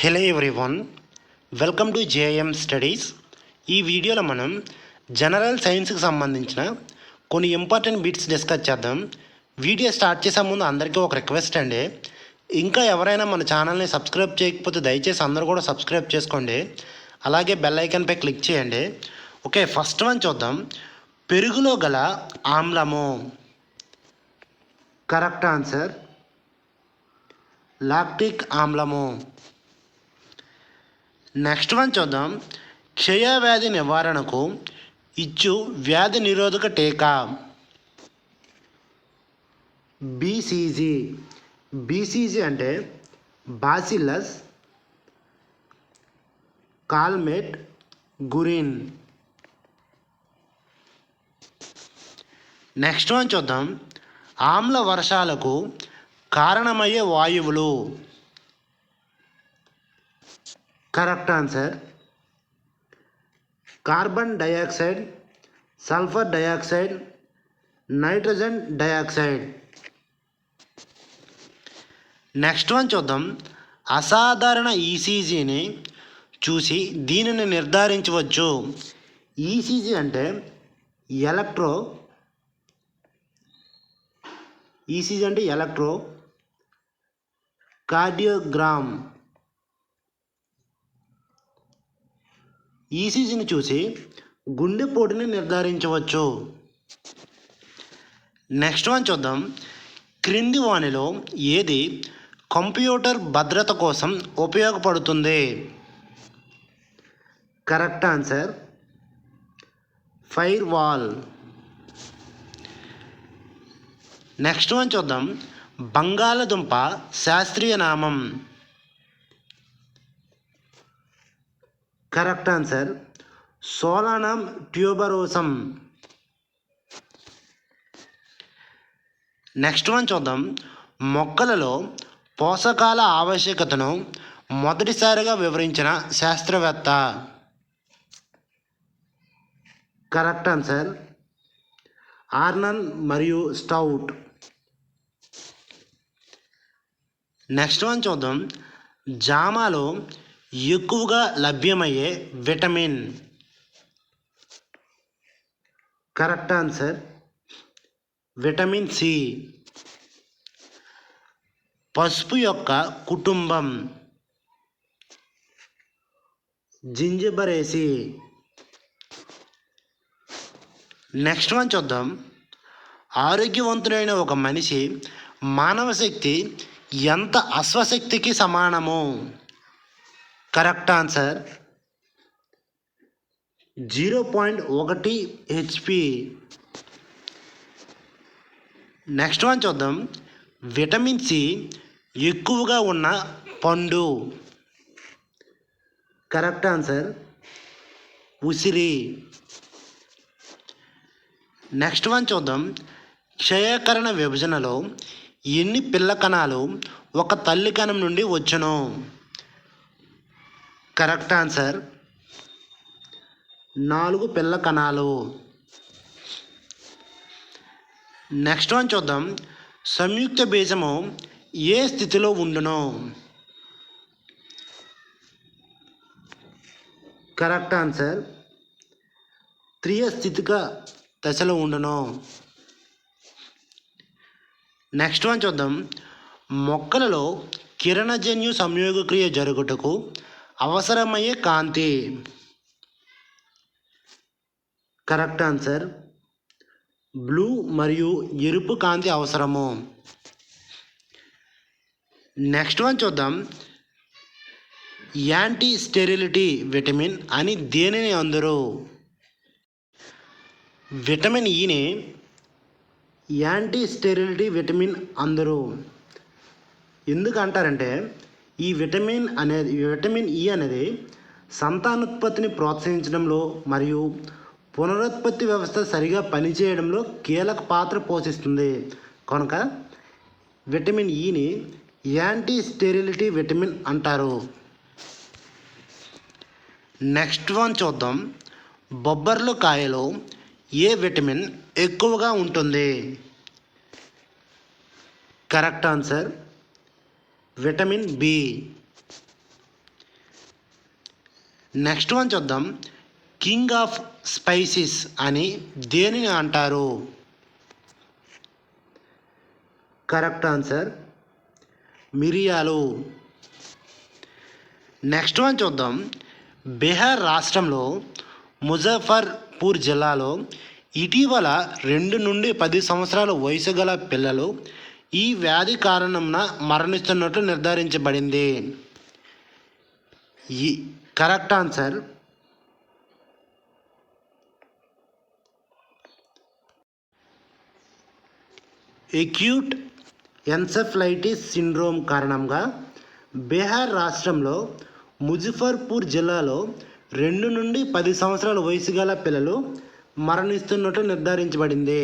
Hello everyone welcome to JM studies ఈ వీడియోలో మనం జనరల్ సైన్స్కి సంబంధించిన కొన్ని ఇంపార్టెంట్ బిట్స్ డిస్కస్ చేద్దాం. వీడియో స్టార్ట్ చేసే ముందు అందరికీ ఒక రిక్వెస్ట్ అండి. ఇంకా ఎవరైనా మన ఛానల్ని సబ్స్క్రైబ్ చేయకపోతే దయచేసి అందరూ కూడా సబ్స్క్రైబ్ చేసుకోండి. అలాగే బెల్ ఐకాన్పై క్లిక్ చేయండి. ఓకే ఫస్ట్ వన్ చూద్దాం. పెరుగులో గల ఆమ్లము. కరెక్ట్ ఆన్సర్ లాక్టిక్ ఆమ్లము. నెక్స్ట్ వన్ చూద్దాం. క్షయవ్యాధి నివారణకు ఇచ్చు వ్యాధి నిరోధక టీకా. బీసీజీ బీసీజీ అంటే bacillus Calmette Guerin. Next one చూద్దాం. ఆమ్ల వర్షాలకు కారణమయ్యే వాయువులు. Correct answer. Carbon dioxide sulphur dioxide nitrogen dioxide. Next one చూద్దాం. అసాధారణ ఈసీజీని చూసి దీనిని నిర్ధారించవచ్చు. ఈసీజీ అంటే ఎలక్ట్రో ఈసీజీ అంటే ఎలక్ట్రో కార్డియోగ్రామ్. ఈసీజీని చూసి గుండెపోటుని నిర్ధారించవచ్చు. నెక్స్ట్ వన్ చూద్దాం. క్రింది వానిలో ఏది కంప్యూటర్ భద్రత కోసం ఉపయోగపడుతుంది? Correct answer firewall next one చూద్దాం. బంగాళదుంప శాస్త్రీయ నామం. Correct answer. Solanum tuberosum. Next one చూద్దాం. మొక్కలలో పోషకాల ఆవశ్యకతను మొదటిసారిగా వివరించిన శాస్త్రవేత్త. Correct answer. ఆర్నన్ మరియు స్టౌట్. నెక్స్ట్ వన్ చూద్దాం. జామాలో ఎక్కువగా లభ్యమయ్యే vitamin. Correct answer. Vitamin C. పసుపు యొక్క కుటుంబం. జింజబరేసి నెక్స్ట్ వన్ చూద్దాం. ఆరోగ్యవంతుడైన ఒక మనిషి మానవ శక్తి ఎంత అశ్వశక్తికి సమానము? కరెక్ట్ ఆన్సర్ జీరో పాయింట్ ఒకటి హెచ్పి. నెక్స్ట్ వన్ చూద్దాం. విటమిన్ సి ఎక్కువగా ఉన్న పండు. కరెక్ట్ ఆన్సర్ ఉసిరి. నెక్స్ట్ వన్ చూద్దాం. క్షయకరణ విభజనలో ఎన్ని పిల్ల కణాలు ఒక తల్లి కణం నుండి వచ్చును? Correct answer. నాలుగు పిల్ల కణాలు. నెక్స్ట్ వన్ చూద్దాం. సంయుక్త బీజము ఏ స్థితిలో ఉండును? Correct answer. త్రియస్థితిక దశలో ఉండును. నెక్స్ట్ వన్ చూద్దాం. మొక్కలలో కిరణజన్యు సంయోగక్రియ జరుగుటకు అవసరమయ్యే కాంతి. Correct answer. బ్లూ మరియు ఎరుపు కాంతి అవసరము. నెక్స్ట్ వన్ చూద్దాం. యాంటీ స్టెరిలిటీ విటమిన్ అని దేనిని అందరూ? విటమిన్ e ఈని యాంటీ స్టెరిలిటీ విటమిన్ అందరూ. ఎందుకు అంటారంటే ఈ విటమిన్ అనేది విటమిన్ ఈ అనేది సంతానోత్పత్తిని ప్రోత్సహించడంలో మరియు పునరుత్పత్తి వ్యవస్థ సరిగా పనిచేయడంలో కీలక పాత్ర పోషిస్తుంది. కనుక విటమిన్ ఈని యాంటీ స్టెరిలిటీ విటమిన్ అంటారు. నెక్స్ట్ వన్ చూద్దాం. బొబ్బర్లు కాయలో ఏ విటమిన్ ఎక్కువగా ఉంటుంది? Correct answer vitamin B next one చూద్దాం. కింగ్ ఆఫ్ స్పైసెస్ అని దేనిని అంటారు? కరెక్ట్ ఆన్సర్ మిరియాలు. నెక్స్ట్ వన్ చూద్దాం. బీహార్ రాష్ట్రంలో ముజఫర్పూర్ జిల్లాలో ఇటీవల రెండు నుండి పది సంవత్సరాల వయసు గల పిల్లలు ఈ వ్యాధి కారణంన మరణిస్తున్నట్లు నిర్ధారించబడింది. ఈ correct answer. Acute encephalitis syndrome కారణంగా బీహార్ రాష్ట్రంలో ముజఫర్పూర్ జిల్లాలో రెండు నుండి పది సంవత్సరాల వయసు గల పిల్లలు మరణిస్తున్నట్లు నిర్ధారించబడింది.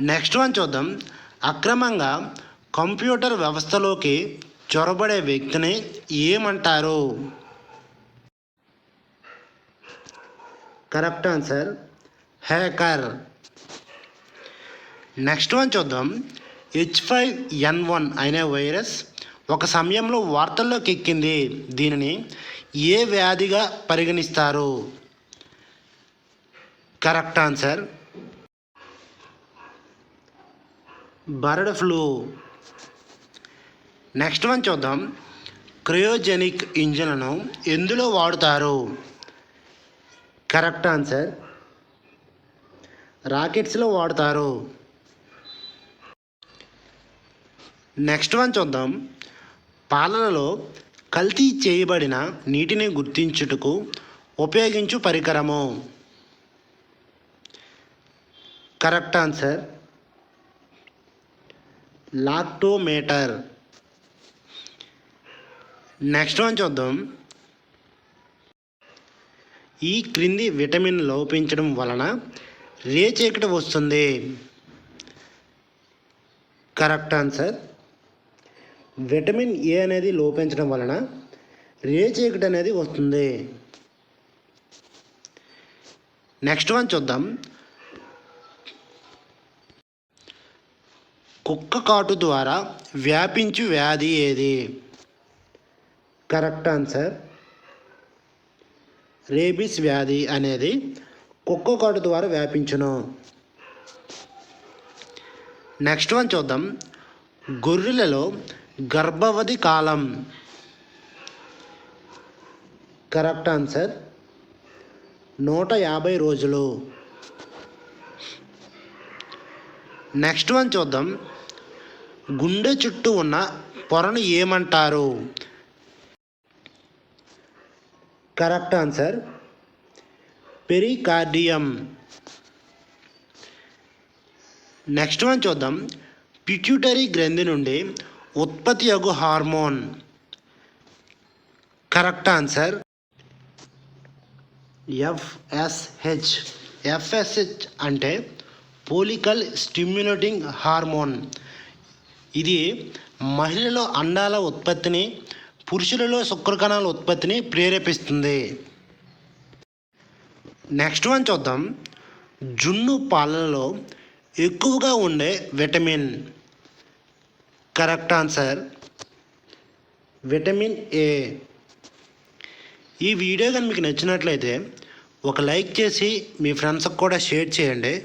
నెక్స్ట్ వన్ చూద్దాం. అక్రమంగా కంప్యూటర్ వ్యవస్థలోకి చొరబడే వ్యక్తిని ఏమంటారు? Correct answer hacker. Next one చూద్దాం. హెచ్ ఫైవ్ ఎన్ వన్ అనే వైరస్ ఒక సమయంలో వార్తల్లోకి ఎక్కింది. దీనిని ఏ వ్యాధిగా పరిగణిస్తారు? Correct answer bird flu. Next one చూద్దాం. క్రయోజెనిక్ ఇంజన్లను ఎందులో వాడుతారు? Correct answer. రాకెట్స్లో వాడతారు. నెక్స్ట్ వన్ చూద్దాం. పాలనలో కల్తీ చేయబడిన నీటిని గుర్తించుటకు ఉపయోగించు పరికరము. Correct answer. Lactometer. Next one చూద్దాం. ఈ క్రింది విటమిన్ లోపించడం వలన రేచీకటి వస్తుంది. Correct answer. విటమిన్ ఏ అనేది లోపించడం వలన రేచీకటి అనేది వస్తుంది. నెక్స్ట్ వన్ చూద్దాం. కుక్క కాటు ద్వారా వ్యాపించు వ్యాధి ఏది? Correct answer. రేబిస్ వ్యాధి అనేది కుక్క కాటు ద్వారా వ్యాపించును. నెక్స్ట్ వన్ చూద్దాం. గొర్రెలలో గర్భవతి కాలం. Correct answer. నూట యాభై రోజులు. నెక్స్ట్ వన్ చూద్దాం. గుండె చుట్టూ ఉన్న పొరను ఏమంటారు? Correct answer. Pericardium. Next one చూద్దాం. పిట్యూటరీ గ్రంథి నుండి ఉత్పత్తి అగు hormone. Correct answer. FSH. FSH అంటే పోలికల్ స్టిమ్యులేటింగ్ హార్మోన్. ఇది మహిళలో అండాల ఉత్పత్తిని పురుషులలో శుక్రకణాల ఉత్పత్తిని ప్రేరేపిస్తుంది. నెక్స్ట్ వన్ చూద్దాం. జున్ను పాలనలో ఎక్కువగా ఉండే vitamin. Correct answer. Vitamin A. ఈ వీడియో కానీ మీకు నచ్చినట్లయితే ఒక లైక్ చేసి మీ ఫ్రెండ్స్కి కూడా షేర్ చేయండి.